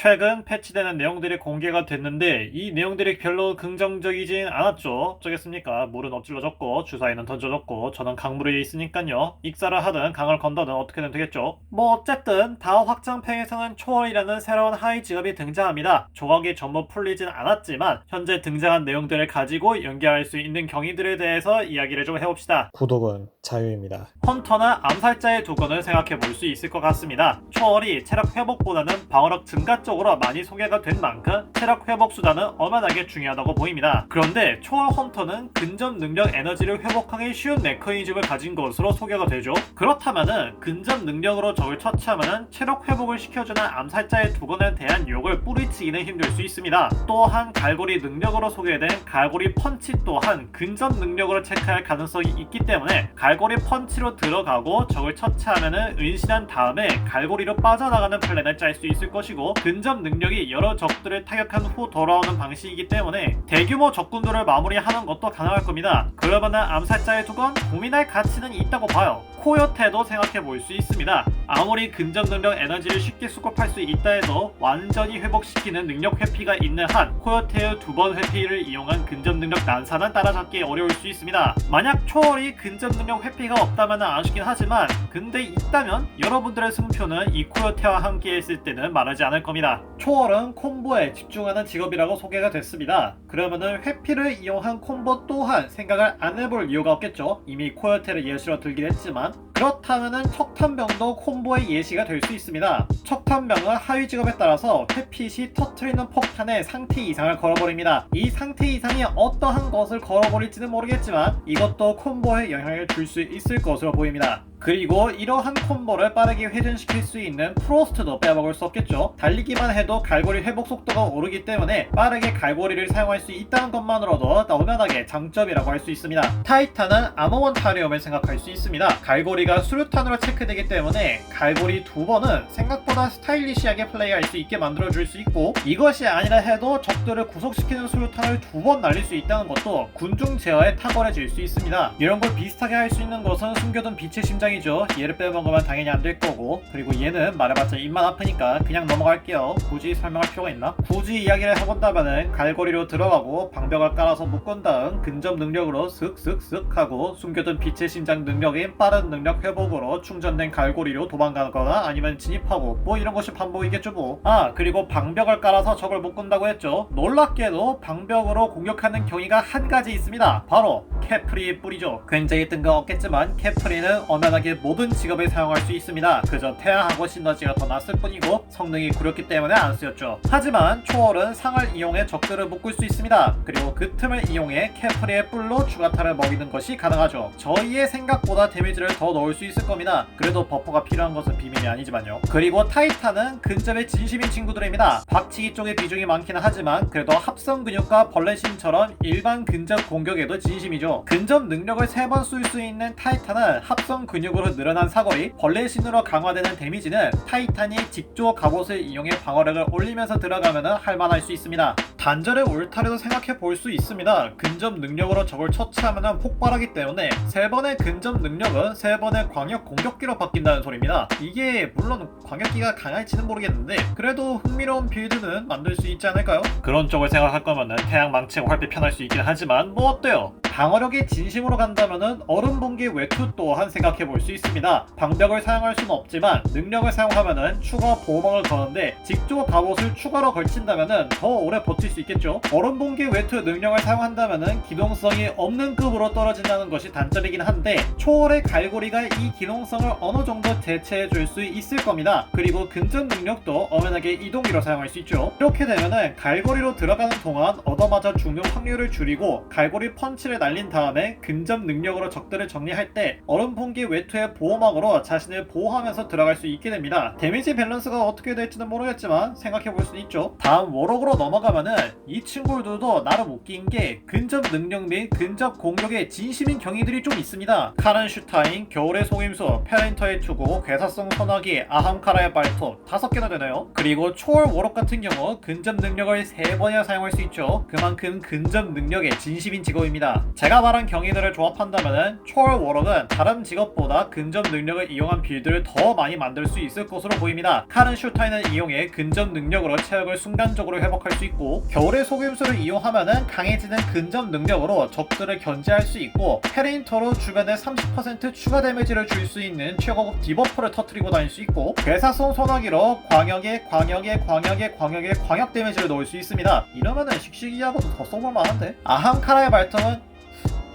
최근 패치되는 내용들이 공개가 됐는데 이 내용들이 별로 긍정적이진 않았죠. 어쩌겠습니까? 물은 엎질러졌고 주사위는 던져졌고 저는 강물에 있으니까요. 익사를 하든 강을 건너든 어떻게든 되겠죠. 뭐 어쨌든 다음 확장팩에서는 초월이라는 새로운 하위 직업이 등장합니다. 조각이 전부 풀리진 않았지만 현재 등장한 내용들을 가지고 연결할 수 있는 경위들에 대해서 이야기를 좀 해봅시다. 구독은 자유입니다. 헌터는 암살자의 두건을 생각해 볼 수 있을 것 같습니다. 초월이 체력 회복보다는 방어력 증가 쪽으로 많이 소개가 된 만큼 체력 회복 수단은 엄연하게 중요하다고 보입니다. 그런데 초월 헌터는 근접 능력 에너지를 회복하기 쉬운 메커니즘을 가진 것으로 소개가 되죠. 그렇다면은 근접 능력으로 적을 처치하면은 체력 회복을 시켜주는 암살자의 두건에 대한 욕을 뿌리치기는 힘들 수 있습니다. 또한 갈고리 능력으로 소개된 갈고리 펀치 또한 근접 능력으로 체크할 가능성이 있기 때문에 갈고리 펀치로 들어가고 적을 처치하면은 은신한 다음에 갈고리로 빠져나가는 플랜을 짤 수 있을 것이고 근접 능력이 여러 적들을 타격한 후 돌아오는 방식이기 때문에 대규모 적군들을 마무리하는 것도 가능할 겁니다. 그러면은 암살자의 두건 고민할 가치는 있다고 봐요. 코요테도 생각해 볼 수 있습니다. 아무리 근접 능력 에너지를 쉽게 수급할 수 있다 해도 완전히 회복시키는 능력 회피가 있는 한 코요테의 두 번 회피를 이용한 근접 능력 난사는 따라잡기 어려울 수 있습니다. 만약 초월이 근접 능력 회피가 없다면 아쉽긴 하지만 근데 있다면 여러분들의 승표는 이 코요테와 함께 했을 때는 마르지 않을 겁니다. 초월은 콤보에 집중하는 직업이라고 소개가 됐습니다. 그러면은 회피를 이용한 콤보 또한 생각을 안 해볼 이유가 없겠죠. 이미 코요테를 예시로 들긴 했지만 그렇다면은 척탄병도 콤보의 예시가 될 수 있습니다. 척탄병은 하위 직업에 따라서 회피 시 터트리는 폭탄에 상태 이상을 걸어버립니다. 이 상태 이상이 어떠한 것을 걸어버릴지는 모르겠지만 이것도 콤보에 영향을 줄 수 있을 것으로 보입니다. 그리고 이러한 콤보를 빠르게 회전시킬 수 있는 프로스트도 빼먹을 수 없겠죠. 달리기만 해도 갈고리 회복 속도가 오르기 때문에 빠르게 갈고리를 사용할 수 있다는 것만으로도 너무나게 장점이라고 할 수 있습니다. 타이탄은 아머원 타리움을 생각할 수 있습니다. 갈고리가 수류탄으로 체크되기 때문에 갈고리 두 번은 생각보다 스타일리시하게 플레이할 수 있게 만들어줄 수 있고 이것이 아니라 해도 적들을 구속시키는 수류탄을 두 번 날릴 수 있다는 것도 군중 제어에 탁월해질 수 있습니다. 이런 걸 비슷하게 할 수 있는 것은 숨겨둔 빛의 심장 이죠. 얘를 빼먹으면 당연히 안 될 거고 그리고 얘는 말해봤자 입만 아프니까 그냥 넘어갈게요. 굳이 설명할 필요가 있나? 굳이 이야기를 해본다면은 갈고리로 들어가고 방벽을 깔아서 묶은 다음 근접 능력으로 슥슥슥 하고 숨겨둔 빛의 심장 능력인 빠른 능력 회복으로 충전된 갈고리로 도망가거나 아니면 진입하고 뭐 이런 것이 반복이겠죠 뭐. 아 그리고 방벽을 깔아서 적을 묶은다고 했죠. 놀랍게도 방벽으로 공격하는 경위가 한 가지 있습니다. 바로 캐프리 뿌리죠. 굉장히 뜬금없겠지만 캐프리는 엄 연하게 모든 직업에 사용할 수 있습니다. 그저 태양하고 시너지가 더 낫을 뿐이고 성능이 구렸기 때문에 안 쓰였죠. 하지만 초월은 상을 이용해 적들을 묶을 수 있습니다. 그리고 그 틈을 이용해 캐프리의 뿔로 추가타를 먹이는 것이 가능하죠. 저희의 생각보다 데미지를 더 넣을 수 있을 겁니다. 그래도 버퍼가 필요한 것은 비밀이 아니지만요. 그리고 타이탄은 근접에 진심인 친구들입니다. 박치기 쪽에 비중이 많기는 하지만 그래도 합성 근육과 벌레신처럼 일반 근접 공격에도 진심이죠. 근접 능력을 세번쏠수 있는 타이탄은 합성 근육 으로 늘어난 사거리, 벌레 신으로 강화되는 데미지는 타이탄이 직조 갑옷을 이용해 방어력을 올리면서 들어가면 할만할 수 있습니다. 단절의 울타리도 생각해 볼 수 있습니다. 근접 능력으로 적을 처치하면 폭발하기 때문에 세 번의 근접 능력은 세 번의 광역 공격기로 바뀐다는 소리입니다. 이게 물론 광역기가 강할지는 모르겠는데 그래도 흥미로운 빌드는 만들 수 있지 않을까요? 그런 쪽을 생각할 거면은 태양 망치가 훨씬 편할 수 있긴 하지만 뭐 어때요? 방어력이 진심으로 간다면은 얼음 봉기 외투 또한 생각해 볼 수 있습니다. 방벽을 사용할 수는 없지만 능력을 사용하면은 추가 보호막을 거는데 직조 갑옷을 추가로 걸친다면은 더 오래 버틸 수 있겠죠. 얼음 봉기 외투 능력을 사용한다면은 기동성이 없는 급으로 떨어진다는 것이 단점이긴 한데 초월의 갈고리가 이 기동성을 어느 정도 대체해 줄 수 있을 겁니다. 그리고 근접 능력도 엄연하게 이동기로 사용할 수 있죠. 이렇게 되면은 갈고리로 들어가는 동안 얻어맞아 죽는 확률을 줄이고 갈고리 펀치를 날린 다음에 근접 능력으로 적들을 정리할 때 얼음 봉기 외투의 보호막으로 자신을 보호하면서 들어갈 수 있게 됩니다. 데미지 밸런스가 어떻게 될지는 모르겠지만 생각해 볼 수는 있죠. 다음 워럭으로 넘어가면은 이 친구들도 나름 웃긴 게 근접 능력 및 근접 공격에 진심인 경위들이 좀 있습니다. 카렌슈타인, 겨울의 속임수, 페렌터의 투구, 괴사성 소나기, 아함카라의 발톱 다섯 개나 되나요? 그리고 초월 워럭 같은 경우 근접 능력을 세 번이나 사용할 수 있죠. 그만큼 근접 능력에 진심인 직업입니다. 제가 말한 경위들을 조합한다면 초월 워럭은 다른 직업보다 근접 능력을 이용한 빌드를 더 많이 만들 수 있을 것으로 보입니다. 칼은 슈타인을 이용해 근접 능력으로 체력을 순간적으로 회복할 수 있고 겨울의 속임수를 이용하면 강해지는 근접 능력으로 적들을 견제할 수 있고 페레인터로 주변에 30% 추가 데미지를 줄 수 있는 최고급 디버프를 터트리고 다닐 수 있고 괴사성 소나기로 광역에 광역에 광역에 광역에 광역 데미지를 넣을 수 있습니다. 이러면은 씩씩이하고도 더 써볼 만한데 아함카라의 발톱은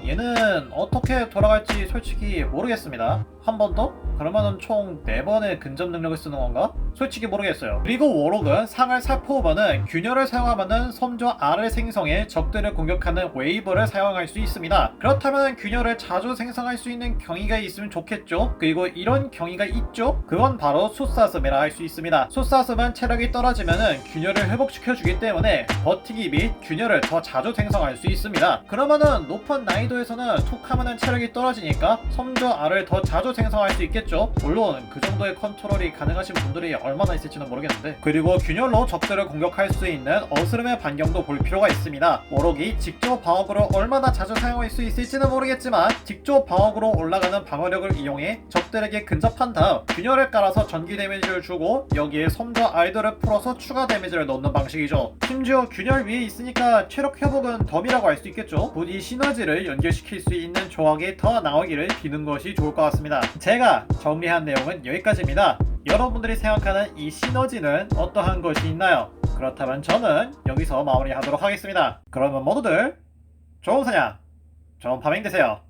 얘는 어떻게 돌아갈지 솔직히 모르겠습니다. 한 번 더? 그러면은 총 4번의 근접 능력을 쓰는 건가? 솔직히 모르겠어요. 그리고 워록은 상을 살포하면은 균열을 사용하면은 섬조 R을 생성해 적들을 공격하는 웨이브를 사용할 수 있습니다. 그렇다면 균열을 자주 생성할 수 있는 경위가 있으면 좋겠죠? 그리고 이런 경위가 있죠? 그건 바로 숫사슴이라 할 수 있습니다. 숫사슴은 체력이 떨어지면은 균열을 회복시켜주기 때문에 버티기 및 균열을 더 자주 생성할 수 있습니다. 그러면은 높은 난이도 에서는 툭 하면은 체력이 떨어지니까 섬조 R을 더 자주 생성할 수 있겠죠? 물론 그 정도의 컨트롤이 가능하신 분들이 얼마나 있을지는 모르겠는데 그리고 균열로 적들을 공격할 수 있는 어스름의 반경도 볼 필요가 있습니다. 워록이 직접 방어구를 얼마나 자주 사용할 수 있을지는 모르겠지만 직접 방어구로 올라가는 방어력을 이용해 적들에게 근접한 다음 균열을 깔아서 전기 데미지를 주고 여기에 섬과 아이들을 풀어서 추가 데미지를 넣는 방식이죠. 심지어 균열 위에 있으니까 체력 회복은 덤이라고 할 수 있겠죠. 부디 시너지를 연결 시킬 수 있는 조합이 더 나오기를 비는 것이 좋을 것 같습니다. 제가 정리한 내용은 여기까지입니다. 여러분들이 생각하는 이 시너지는 어떠한 것이 있나요? 그렇다면 저는 여기서 마무리하도록 하겠습니다. 그러면 모두들 좋은 사냥, 좋은 파밍 되세요.